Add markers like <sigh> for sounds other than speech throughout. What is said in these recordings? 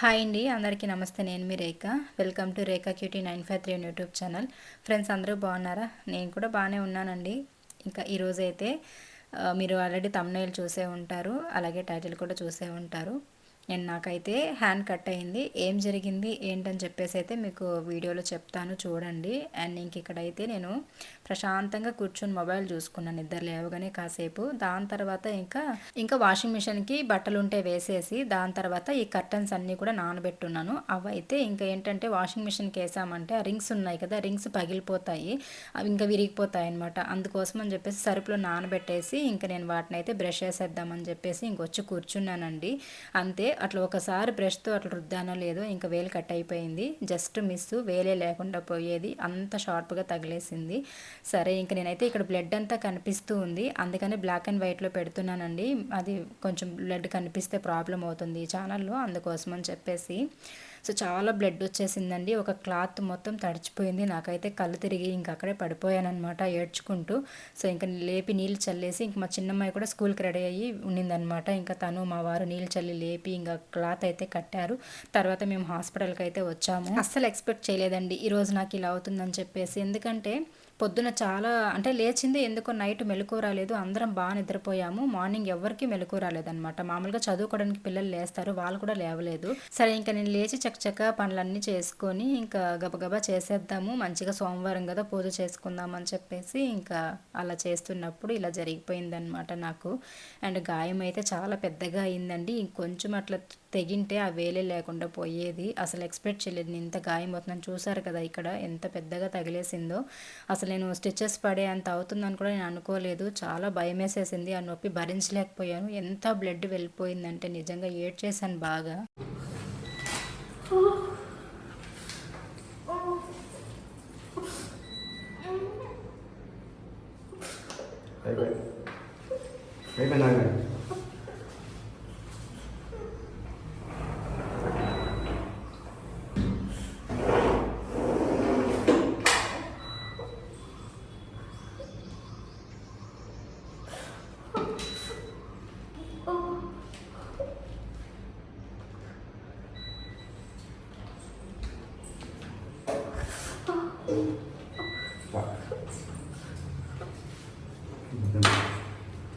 Hi అండి అందరికీ నమస్తే. నేను మీ Rekha. Welcome to Rekha cutie nine five three YouTube channel. Friends అందరూ బాగున్నారా? నేను కూడా బాగానే ఉన్నానండి. ఇంకా ఈరోజు అయితే మీరు ఆల్రెడీ తమ్నైల్ చూసే ఉంటారు అలాగే టైటిల్ కూడా చూసే ఉంటారు. అండ్ నాకైతే హ్యాండ్ కట్ అయింది. ఏం జరిగింది ఏంటని చెప్పేసి అయితే మీకు వీడియోలో చెప్తాను చూడండి. అండ్ ఇంక ఇక్కడైతే నేను ప్రశాంతంగా కూర్చొని మొబైల్ చూసుకున్నాను నిద్ర లేవగానే కాసేపు. దాని తర్వాత ఇంకా ఇంకా వాషింగ్ మిషన్కి బట్టలు ఉంటే వేసేసి దాని తర్వాత ఈ కర్టన్స్ అన్నీ కూడా నానబెట్టున్నాను. అవైతే ఇంకా ఏంటంటే వాషింగ్ మిషన్కి వేసామంటే ఆ రింగ్స్ ఉన్నాయి కదా రింగ్స్ పగిలిపోతాయి. అవి ఇంకా విరిగిపోతాయి అనమాట అందుకోసం అని చెప్పేసి సరుపులో నానబెట్టేసి ఇంకా నేను వాటిని అయితే బ్రష్ వేసేద్దామని చెప్పేసి ఇంకొచ్చి కూర్చున్నానండి. అంతే అట్లా ఒకసారి బ్రష్తో అట్లా రుద్దానో లేదో ఇంకా వేలు కట్ అయిపోయింది. జస్ట్ మిస్ వేలే లేకుండా పోయేది. అంత షార్ప్గా తగిలేసింది. సరే ఇంక నేనైతే ఇక్కడ బ్లడ్ అంతా కనిపిస్తూ ఉంది. అందుకని బ్లాక్ అండ్ వైట్లో పెడుతున్నానండి. అది కొంచెం బ్లడ్ కనిపిస్తే ప్రాబ్లం అవుతుంది ఛానల్లో అందుకోసం అని చెప్పేసి. సో చాలా బ్లడ్ వచ్చేసిందండి. ఒక క్లాత్ మొత్తం తడిచిపోయింది. నాకైతే కళ్ళు తిరిగి ఇంక అక్కడే పడిపోయానమాట ఏడ్చుకుంటూ. సో ఇంకా లేపి నీళ్ళు చల్లేసి ఇంక మా చిన్నమ్మాయి కూడా స్కూల్కి రెడీ అయ్యి ఉన్నిందనమాట ఇంకా తను మా వారు నీళ్ళు చల్లి లేపి ఇంకా క్లాత్ అయితే కట్టారు. తర్వాత మేము హాస్పిటల్కి అయితే వచ్చాము. అస్సలు ఎక్స్పెక్ట్ చేయలేదండి. ఈరోజు నాకు ఇలా అవుతుందని చెప్పేసి. ఎందుకంటే పొద్దున చాలా అంటే లేచింది ఎందుకో నైట్ మెలకు రాలేదు అందరం బాగా నిద్రపోయాము. మార్నింగ్ ఎవరికి మెలకు రాలేదనమాట మామూలుగా చదువుకోవడానికి పిల్లలు లేస్తారు వాళ్ళు కూడా లేవలేదు. సరే ఇంకా నేను లేచి చక్కచక్క పనులన్నీ చేసుకొని ఇంకా గబగబా చేసేద్దాము. మంచిగా సోమవారం కదా పూజ చేసుకుందాం అని చెప్పేసి ఇంకా అలా చేస్తున్నప్పుడు ఇలా జరిగిపోయిందనమాట నాకు. అండ్ గాయం అయితే చాలా పెద్దగా అయిందండి. ఇంకొంచెం అట్లా తెగింటే ఆ వేలే లేకుండా పోయేది. అసలు ఎక్స్పెక్ట్ చేయలేదు. ఇంత గాయం అవుతుందని చూసారు కదా ఇక్కడ ఎంత పెద్దగా తగిలేసిందో. అసలు నేను స్టిచెస్ పడే అంత అవుతుందని కూడా నేను అనుకోలేదు. చాలా భయం వేసేసింది ఆ నొప్పి భరించలేకపోయాను. ఎంత బ్లడ్ వెళ్ళిపోయిందంటే నిజంగా ఏడ్ చేశాను బాగా. అయిపోయింది. Volviendo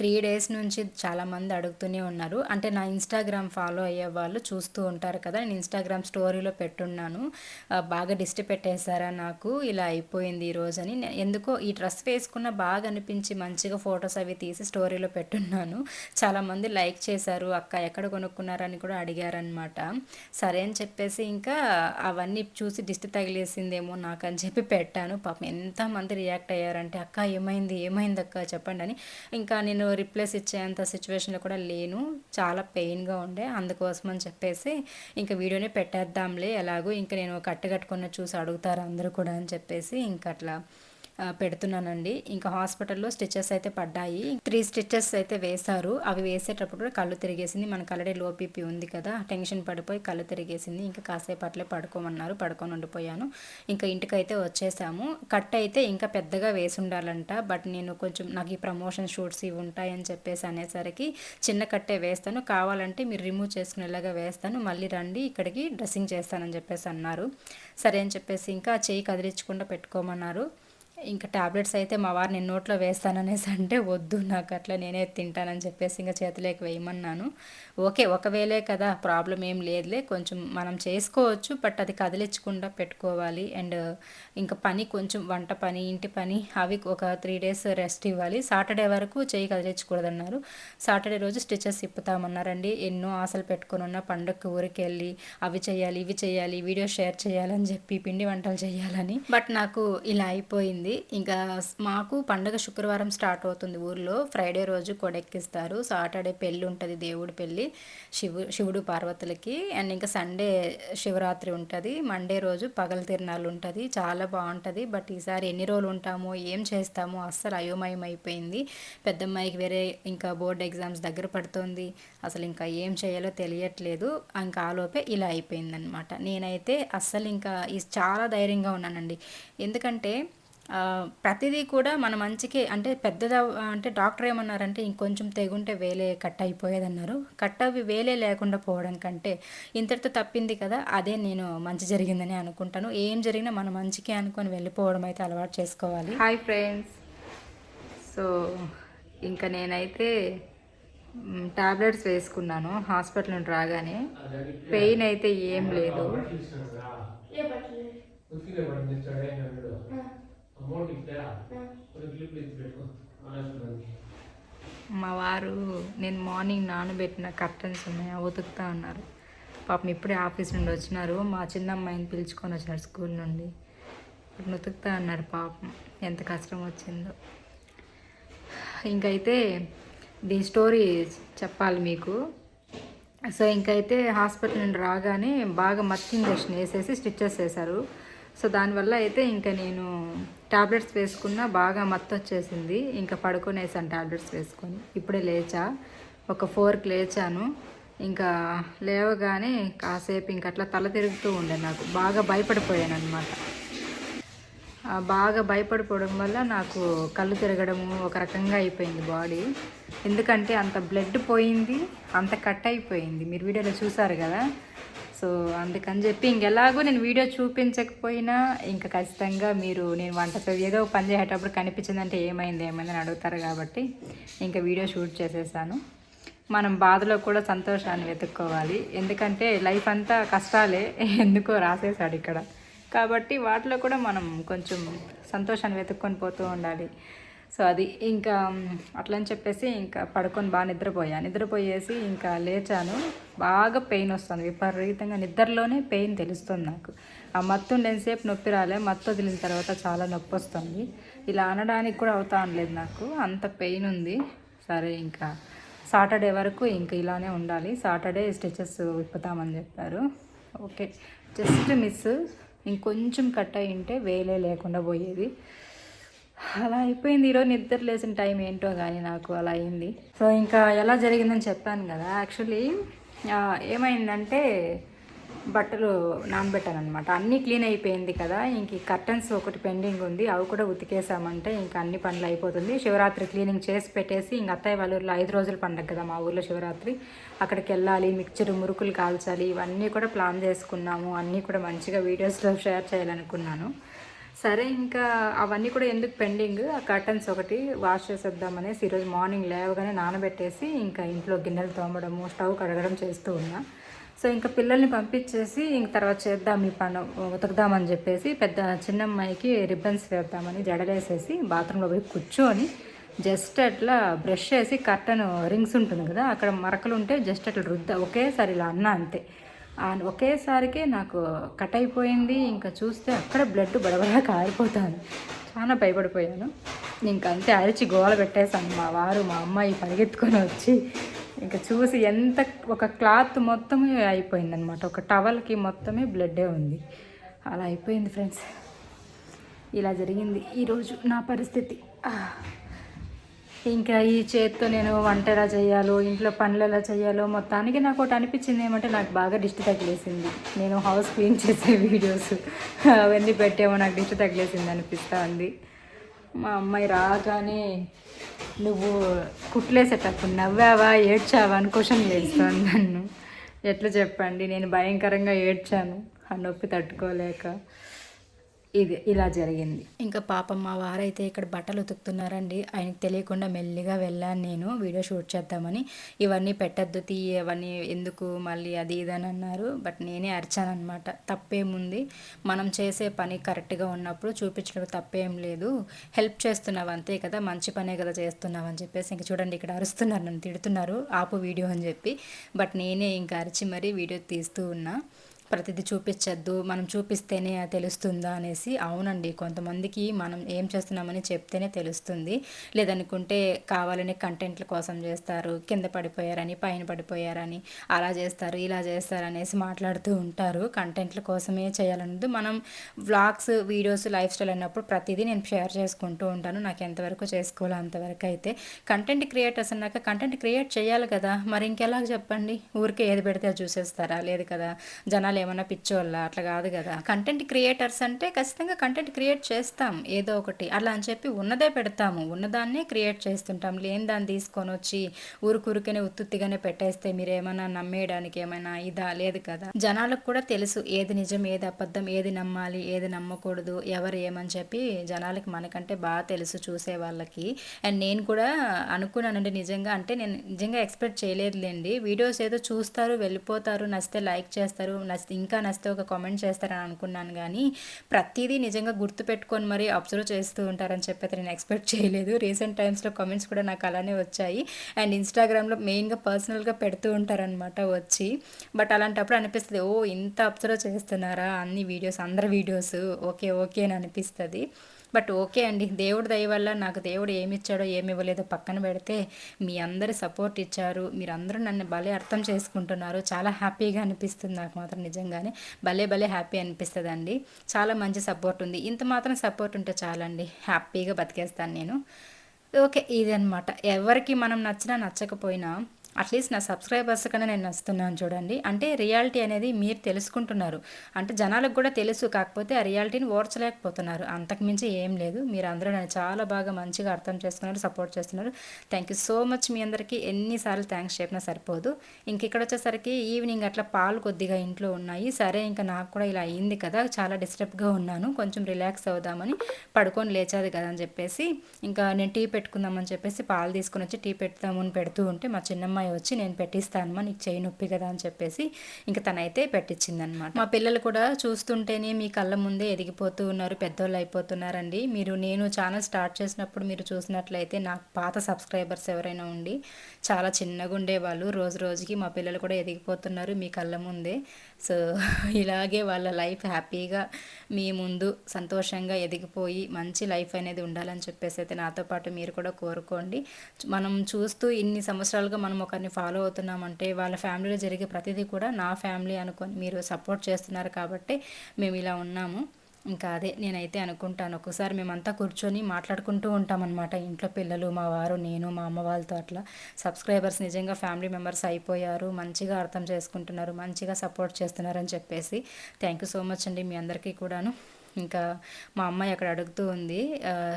త్రీ డేస్ నుంచి చాలామంది అడుగుతూనే ఉన్నారు. అంటే నా ఇన్స్టాగ్రామ్ ఫాలో అయ్యే వాళ్ళు చూస్తూ ఉంటారు కదా నేను ఇన్స్టాగ్రామ్ స్టోరీలో పెట్టున్నాను. బాగా డిస్టి పెట్టేశారా నాకు? ఇలా అయిపోయింది ఈరోజు అని. ఎందుకో ఈ డ్రెస్ వేసుకున్న బాగా అనిపించి మంచిగా ఫొటోస్ అవి తీసి స్టోరీలో పెట్టున్నాను. చాలామంది లైక్ చేశారు. అక్క ఎక్కడ కొనుక్కున్నారని కూడా అడిగారనమాట సరే అని చెప్పేసి ఇంకా అవన్నీ చూసి డిస్టి తగిలేసిందేమో నాకు అని చెప్పి పెట్టాను. పాపం ఎంతమంది రియాక్ట్ అయ్యారంటే అక్క ఏమైంది? ఏమైంది అక్క? చెప్పండి అని. ఇంకా నేను రిప్లేస్ ఇచ్చేంత సిచ్యువేషన్లో కూడా లేను. చాలా పెయిన్గా ఉండే. అందుకోసం అని చెప్పేసి ఇంకా వీడియోని పెట్టేద్దాంలే. ఎలాగో ఇంకా నేను కట్టుకున్న చూసి అడుగుతారు అందరూ కూడా అని చెప్పేసి ఇంకా అట్లా పెడుతున్నానండి. ఇంకా హాస్పిటల్లో స్టిచెస్ అయితే పడ్డాయి. త్రీ స్టిచెస్ అయితే వేశారు. అవి వేసేటప్పుడు కూడా కళ్ళు తిరిగేసింది. మనకు ఆల్రెడీ లో బీపీ ఉంది కదా టెన్షన్ పడిపోయి కళ్ళు తిరిగేసింది. ఇంకా కాసేపు అట్లే పడుకోమన్నారు. పడుకొని ఉండిపోయాను. ఇంకా ఇంటికి అయితే వచ్చేసాము. కట్ అయితే ఇంకా పెద్దగా వేసి ఉండాలంట. బట్ నేను కొంచెం నాకు ఈ ప్రమోషన్ షూట్స్ ఇవి ఉంటాయని చెప్పేసి అనేసరికి చిన్న కట్టే వేస్తాను. కావాలంటే మీరు రిమూవ్ చేసుకునేలాగా వేస్తాను. మళ్ళీ రండి ఇక్కడికి డ్రెస్సింగ్ చేస్తానని చెప్పేసి అన్నారు. సరే అని చెప్పేసి ఇంకా చేయి కదిలించకుండా పెట్టుకోమన్నారు. ఇంకా ట్యాబ్లెట్స్ అయితే మా వారు నేను నోట్లో వేస్తాననేసి అంటే వద్దు నాకు అట్లా నేనే తింటానని చెప్పేసి ఇంకా చేతిలోకి వేయమన్నాను. ఓకే ఒకవేళే కదా ప్రాబ్లం ఏం లేదులే కొంచెం మనం చేసుకోవచ్చు బట్ అది కదిలించకుండా పెట్టుకోవాలి. అండ్ ఇంకా పని కొంచెం వంట పని ఇంటి పని అవి ఒక త్రీ డేస్ రెస్ట్ ఇవ్వాలి. సాటర్డే వరకు చేయి కదిలించకూడదన్నారు. సాటర్డే రోజు స్టిచెస్ ఇప్పుతామన్నారండి. ఎన్నో ఆశలు పెట్టుకుని ఉన్న పండుగకి ఊరికి వెళ్ళి అవి చేయాలి ఇవి చేయాలి వీడియో షేర్ చేయాలని చెప్పి పిండి వంటలు చేయాలని. బట్ నాకు ఇలా అయిపోయింది. ఇంకా మాకు పండగ శుక్రవారం స్టార్ట్ అవుతుంది ఊర్లో. ఫ్రైడే రోజు కొడెక్కిస్తారు. సాటర్డే పెళ్ళి ఉంటుంది దేవుడి పెళ్ళి. శివు శివుడు పార్వతులకి. అండ్ ఇంకా సండే శివరాత్రి ఉంటుంది. మండే రోజు పగల తిరునాళ్ళు ఉంటుంది. చాలా బాగుంటుంది. బట్ ఈసారి ఎన్ని రోజులు ఉంటామో ఏం చేస్తామో అస్సలు అయోమయం అయిపోయింది. పెద్దమ్మాయికి వేరే ఇంకా బోర్డ్ ఎగ్జామ్స్ దగ్గర పడుతుంది. అసలు ఇంకా ఏం చేయాలో తెలియట్లేదు. ఇంకా ఆలోపే ఇలా అయిపోయిందనమాట నేనైతే అస్సలు ఇంకా ఈ చాలా ధైర్యంగా ఉన్నానండి. ఎందుకంటే ప్రతిదీ కూడా మన మంచికి అంటే పెద్దద అంటే డాక్టర్ ఏమన్నారంటే ఇంకొంచెం తెగుంటే వేలే కట్ అయిపోయేదన్నారు కట్ అవి వేలే లేకుండా పోవడం కంటే ఇంతటితో తప్పింది కదా అదే నేను మంచి జరిగిందని అనుకుంటాను. ఏం జరిగినా మన మంచికి అనుకొని వెళ్ళిపోవడం అయితే అలవాటు చేసుకోవాలి. హాయ్ ఫ్రెండ్స్ సో ఇంకా నేనైతే టాబ్లెట్స్ వేసుకున్నాను హాస్పిటల్ నుండి రాగానే. పెయిన్ అయితే ఏం లేదు. అమౌంట్ మా వారు నేను మార్నింగ్ నానబెట్టిన కర్టన్స్ ఉన్నాయి అవి ఉతుకుతా ఉన్నారు. పాపం ఇప్పుడే ఆఫీస్ నుండి వచ్చినారు మా చిన్న అమ్మాయిని పిలుచుకొని వచ్చినారు స్కూల్ నుండి. ఇప్పుడు ఉతుకుతా అన్నారు పాపం ఎంత కష్టం వచ్చిందో. ఇంకైతే దీని స్టోరీ చెప్పాలి మీకు. సో ఇంకైతే హాస్పిటల్ నుండి రాగానే బాగా మత్తు ఇంజెక్షన్ వేసేసి స్టిచ్చెస్ వేశారు. సో దానివల్ల అయితే ఇంకా నేను టాబ్లెట్స్ వేసుకున్నా బాగా మత్తు వచ్చేసింది ఇంకా పడుకొనేసాను టాబ్లెట్స్ వేసుకొని. ఇప్పుడే లేచా. ఒక ఫోర్కి లేచాను. ఇంకా లేవగానే కాసేపు ఇంక అట్లా తల తిరుగుతూ ఉండే నాకు. బాగా భయపడిపోయాను అనమాట బాగా భయపడిపోవడం వల్ల నాకు కళ్ళు తిరగడము ఒక రకంగా అయిపోయింది బాడీ. ఎందుకంటే అంత బ్లడ్ పోయింది అంత కట్ అయిపోయింది. మీరు వీడియోలో చూసారు కదా? సో అందుకని చెప్పి ఇంకెలాగో నేను వీడియో చూపించకపోయినా ఇంకా ఖచ్చితంగా మీరు నేను వంట ఏదో పని చేసేటప్పుడు కనిపించిందంటే ఏమైంది ఏమైంది అని అడుగుతారు కాబట్టి ఇంకా వీడియో షూట్ చేసేసాను. మనం బాధలో కూడా సంతోషాన్ని వెతుక్కోవాలి. ఎందుకంటే లైఫ్ అంతా కష్టాలే ఎందుకో రాసేసాడు ఇక్కడ. కాబట్టి వాటిలో కూడా మనం కొంచెం సంతోషాన్ని వెతుక్కొని పోతూ ఉండాలి. సో అది ఇంకా అట్లని చెప్పేసి ఇంకా పడుకొని బాగా నిద్రపోయాను నిద్రపోయేసి ఇంకా లేచాను. బాగా పెయిన్ వస్తుంది. విపరీతంగా నిద్రలోనే పెయిన్ తెలుస్తుంది నాకు. ఆ మత్తు ఉండేసేపు నొప్పి రాలే. మత్తు వదిలిన తర్వాత చాలా నొప్పి వస్తుంది. ఇలా అనడానికి కూడా అవుతా అనలేదు నాకు. అంత పెయిన్ ఉంది. సరే ఇంకా సాటర్డే వరకు ఇంకా ఇలానే ఉండాలి. సాటర్డే స్టిచెస్ విప్పుతామని చెప్పారు. ఓకే. Just miss. ఇంకొంచెం కట్ అయి ఉంటే వేలే లేకుండా పోయేది. అలా అయిపోయింది ఈరోజు నిద్ర లేచిన టైం ఏంటో కానీ నాకు అలా అయింది. సో ఇంకా ఎలా జరిగిందని చెప్పాను కదా యాక్చువల్లీ ఏమైందంటే బట్టలు నానబెట్టాను అనమాట అన్నీ క్లీన్ అయిపోయింది కదా ఇంక కర్టన్స్ ఒకటి పెండింగ్ ఉంది అవి కూడా ఉతికేసామంటే ఇంకా అన్ని పనులు అయిపోతుంది. శివరాత్రి క్లీనింగ్ చేసి పెట్టేసి ఇంక అత్తయ్య వాళ్ళ ఐదు రోజుల పండగ కదా మా ఊర్లో శివరాత్రి. అక్కడికి వెళ్ళాలి మిక్చర్ మురుకులు కాల్చాలి ఇవన్నీ కూడా ప్లాన్ చేసుకున్నాము. అన్నీ కూడా మంచిగా వీడియోస్లో షేర్ చేయాలనుకున్నాను. సరే ఇంకా అవన్నీ కూడా ఎందుకు పెండింగ్? ఆ కర్టన్స్ ఒకటి వాష్ చేసేద్దామనేసి ఈరోజు మార్నింగ్ లేవగానే నానబెట్టేసి ఇంకా ఇంట్లో గిన్నెలు తోమడము స్టవ్ కడగడం చేస్తూ ఉన్నా. సో ఇంకా పిల్లల్ని పంపించేసి ఇంక తర్వాత చేద్దాం ఈ పని ఉతకదామని చెప్పేసి పెద్ద చిన్నమ్మాయికి రిబ్బన్స్ వేద్దామని జడలేసేసి బాత్రూంలో పోయి కూర్చొని జస్ట్ అట్లా బ్రష్ చేసి కర్టన్ రింగ్స్ ఉంటుంది కదా అక్కడ మరకలు ఉంటే జస్ట్ అట్లా రుద్ద ఒకేసారి ఇలా అన్న అంతే. ఒకేసారికే నాకు కట్ అయిపోయింది. ఇంకా చూస్తే అక్కడ బ్లడ్ బడబడా కారిపోతుంది. చాలా భయపడిపోయాను. ఇంక అంతే అరిచి గోల పెట్టేశాను. మా వారు మా అమ్మాయి పరిగెత్తుకొని వచ్చి ఇంకా చూసి ఎంత ఒక క్లాత్ మొత్తమే అయిపోయింది అనమాట ఒక టవల్కి మొత్తమే బ్లడ్డే ఉంది. అలా అయిపోయింది ఫ్రెండ్స్. ఇలా జరిగింది ఈరోజు నా పరిస్థితి. ఇంకా ఈ చేత్తో నేను వంట ఎలా చేయాలో ఇంట్లో పనులు ఎలా చేయాలో మొత్తానికి నాకు ఒకటి అనిపించింది ఏమంటే నాకు బాగా దిష్టి తగిలేసింది. నేను హౌస్ క్లీన్ చేసే వీడియోస్ అవన్నీ పెట్టేమో నాకు దిష్టి తగిలేసింది అనిపిస్తూ ఉంది. మా అమ్మాయి రాగానే నువ్వు కుట్లేసేటప్పుడు నవ్వావా ఏడ్చావా? అని క్వశ్చన్ చేస్తాను నన్ను. ఎట్లా చెప్పండి? నేను భయంకరంగా ఏడ్చాను. ఆ నొప్పి తట్టుకోలేక. ఇది ఇలా జరిగింది. ఇంకా పాపం మా వారైతే ఇక్కడ బట్టలు ఉతుకుతున్నారండి. ఆయనకు తెలియకుండా మెల్లిగా వెళ్ళాను నేను. వీడియో షూట్ చేద్దామని. ఇవన్నీ పెట్టద్దు తీ అవన్నీ ఎందుకు మళ్ళీ అది ఇది అని అన్నారు. బట్ నేనే అరిచాననమాట తప్పేముంది? మనం చేసే పని కరెక్ట్గా ఉన్నప్పుడు చూపించడం తప్పేం లేదు. హెల్ప్ చేస్తున్నావు అంతే కదా? మంచి పనే కదా చేస్తున్నావు అని చెప్పేసి ఇంక చూడండి ఇక్కడ అరుస్తున్నారు నన్ను తిడుతున్నారు. ఆపు వీడియో అని చెప్పి. బట్ నేనే ఇంకా అరిచి మరీ వీడియో తీస్తూ ఉన్నా. ప్రతిదీ చూపించద్దు మనం చూపిస్తేనే తెలుస్తుందా అనేసి అవునండి. కొంతమందికి మనం ఏం చేస్తున్నామని చెప్తేనే తెలుస్తుంది. లేదనుకుంటే కావాలని కంటెంట్ల కోసం చేస్తారు కింద పడిపోయారని పైన పడిపోయారని అలా చేస్తారు ఇలా చేస్తారు అనేసి మాట్లాడుతూ ఉంటారు. కంటెంట్ల కోసమే చేయాలన్నది మనం వ్లాగ్స్ వీడియోస్ లైఫ్ స్టైల్ అన్నప్పుడు ప్రతిదీ నేను షేర్ చేసుకుంటూ ఉంటాను. నాకు ఎంతవరకు చేసుకోవాలో అంతవరకు అయితే. కంటెంట్ క్రియేటర్స్ అన్నాక కంటెంట్ క్రియేట్ చేయాలి కదా. మరి ఇంకెలా చెప్పండి? ఊరికే ఏది పెడితే అది చూసేస్తారా? లేదు కదా. జనాలు ఏమైనా పిచ్చోళ్ళ? అట్లా కాదు కదా. కంటెంట్ క్రియేటర్స్ అంటే ఖచ్చితంగా కంటెంట్ క్రియేట్ చేస్తాం ఏదో ఒకటి. అలా అని చెప్పి ఉన్నదే పెడతాము. ఉన్నదాన్నే క్రియేట్ చేస్తుంటాం. లేని దాన్ని తీసుకొని వచ్చి ఊరుకూరికనే ఉత్తుత్తిగానే పెట్టేస్తే మీరు ఏమైనా నమ్మేయడానికి ఏమైనా ఇదా? లేదు కదా. జనాలకు కూడా తెలుసు ఏది నిజం ఏది అబద్ధం ఏది నమ్మాలి ఏది నమ్మకూడదు ఎవరు ఏమని చెప్పి జనాలకి మనకంటే బాగా తెలుసు చూసే వాళ్ళకి. అండ్ నేను కూడా అనుకున్నానండి నిజంగా. అంటే నేను నిజంగా ఎక్స్పెక్ట్ చేయలేదులేండి. వీడియోస్ ఏదో చూస్తారు వెళ్ళిపోతారు నచ్చితే లైక్ చేస్తారు నచ్చితే ఇంకా నచ్చితే ఒక కామెంట్ చేస్తారని అనుకున్నాను కానీ ప్రతిదీ నిజంగా గుర్తుపెట్టుకొని మరీ అబ్జర్వ్ చేస్తూ ఉంటారని చెప్పి అయితే నేను ఎక్స్పెక్ట్ చేయలేదు. రీసెంట్ టైమ్స్లో కామెంట్స్ కూడా నాకు అలానే వచ్చాయి. అండ్ ఇన్స్టాగ్రామ్లో మెయిన్గా పర్సనల్గా పెడుతూ ఉంటారనమాట వచ్చి. బట్ అలాంటప్పుడు అనిపిస్తుంది ఓ ఇంత అబ్జర్వ్ చేస్తున్నారా? అన్ని వీడియోస్ అందరి వీడియోస్ ఓకే ఓకే అని అనిపిస్తుంది. బట్ ఓకే అండి దేవుడి దయ వల్ల నాకు దేవుడు ఏమి ఇచ్చాడో ఏమి ఇవ్వలేదో పక్కన పెడితే మీ అందరి సపోర్ట్ ఇచ్చారు మీరందరూ నన్ను భలే అర్థం చేసుకుంటున్నారు చాలా హ్యాపీగా అనిపిస్తుంది నాకు మాత్రం నిజంగానే భలే భలే హ్యాపీ అనిపిస్తుంది అండి చాలా మంచి సపోర్ట్ ఉంది ఇంత మాత్రం సపోర్ట్ ఉంటే చాలండి హ్యాపీగా బతికేస్తాను నేను. ఓకే ఇదనమాట ఎవరికి మనం నచ్చినా నచ్చకపోయినా అట్లీస్ట్ నా సబ్స్క్రైబర్స్ కన్నా నేను నచ్చుతున్నాను చూడండి. అంటే రియాలిటీ అనేది మీరు తెలుసుకుంటున్నారు. అంటే జనాలకు కూడా తెలుసు కాకపోతే ఆ రియాలిటీని ఓర్చలేకపోతున్నారు. అంతకుమించి ఏం లేదు. మీరు అందరూ నన్ను చాలా బాగా మంచిగా అర్థం చేసుకున్నారు సపోర్ట్ చేస్తున్నారు. థ్యాంక్ యూ సో మచ్ మీ అందరికీ. ఎన్నిసార్లు థ్యాంక్స్ చెప్పినా సరిపోదు. ఇంక ఇక్కడ వచ్చేసరికి ఈవినింగ్ అట్లా పాలు కొద్దిగా ఇంట్లో ఉన్నాయి. సరే ఇంకా నాకు కూడా ఇలా అయింది కదా. చాలా డిస్టర్బ్గా ఉన్నాను. కొంచెం రిలాక్స్ అవుదామని పడుకొని లేచాది కదా అని చెప్పేసి ఇంకా నేను టీ పెట్టుకుందామని చెప్పేసి పాలు తీసుకొని వచ్చి టీ పెడతామని పెడుతూ ఉంటే మా చిన్నమ్మ అమ్మాయి వచ్చి నేను పెట్టిస్తానమ్మా నీకు చేయి నొప్పి కదా అని చెప్పేసి ఇంకా తనైతే పెట్టించిందనమాట మా పిల్లలు కూడా చూస్తుంటేనే మీ కళ్ళ ముందే ఎదిగిపోతూ ఉన్నారు పెద్దోళ్ళు అయిపోతున్నారండి. మీరు నేను ఛానల్ స్టార్ట్ చేసినప్పుడు మీరు చూసినట్లయితే నాకు పాత సబ్స్క్రైబర్స్ ఎవరైనా ఉండి చాలా చిన్నగా ఉండేవాళ్ళు రోజు రోజుకి మా పిల్లలు కూడా ఎదిగిపోతున్నారు మీ కళ్ళ ముందే. సో <laughs> ఇలాగే వాళ్ళ లైఫ్ హ్యాపీగా మీ ముందు సంతోషంగా ఎదిగిపోయి మంచి లైఫ్ అనేది ఉండాలని చెప్పేసి అయితే నాతో పాటు మీరు కూడా కోరుకోండి. మనం చూస్తూ ఇన్ని సంవత్సరాలుగా మనం ఒకరిని ఫాలో అవుతున్నామంటే వాళ్ళ ఫ్యామిలీలో జరిగే ప్రతిదీ కూడా నా ఫ్యామిలీ అనుకొని మీరు సపోర్ట్ చేస్తున్నారు కాబట్టి మేము ఇలా ఉన్నాము. ఇంకా అదే నేనైతే అనుకుంటాను. ఒకసారి మేమంతా కూర్చొని మాట్లాడుకుంటూ ఉంటామన్నమాట. ఇంట్లో పిల్లలు మా వారు నేను మా అమ్మ వాళ్ళతో అట్లా. సబ్స్క్రైబర్స్ నిజంగా ఫ్యామిలీ మెంబర్స్ అయిపోయారు. మంచిగా అర్థం చేసుకుంటున్నారు. మంచిగా సపోర్ట్ చేస్తున్నారని చెప్పేసి. థ్యాంక్ యూ సో మచ్ అండి మీ అందరికీ కూడాను. ఇంకా మా అమ్మాయి అక్కడ అడుగుతూ ఉంది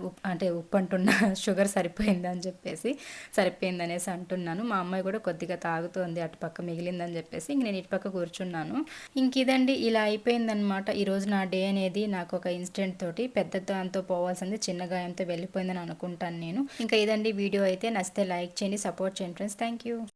ఉప్- అంటే ఉప్పు అంటున్న <laughs> షుగర్ సరిపోయిందని చెప్పేసి. సరిపోయింది అనేసి అంటున్నాను. మా అమ్మాయి కూడా కొద్దిగా తాగుతోంది అటుపక్క మిగిలిందని చెప్పేసి. ఇంక నేను ఇటుపక్క కూర్చున్నాను. ఇంక ఇదండి ఇలా అయిపోయిందనమాట ఈరోజు నా డే అనేది నాకు ఒక ఇన్సిడెంట్ తోటి పెద్ద దాంతో పోవాల్సింది చిన్న గాయంతో వెళ్ళిపోయిందని అనుకుంటాను నేను. ఇంకా ఇదండి వీడియో అయితే నచ్చితే లైక్ చేయండి సపోర్ట్ చేయండి ఫ్రెండ్స్. Thank you.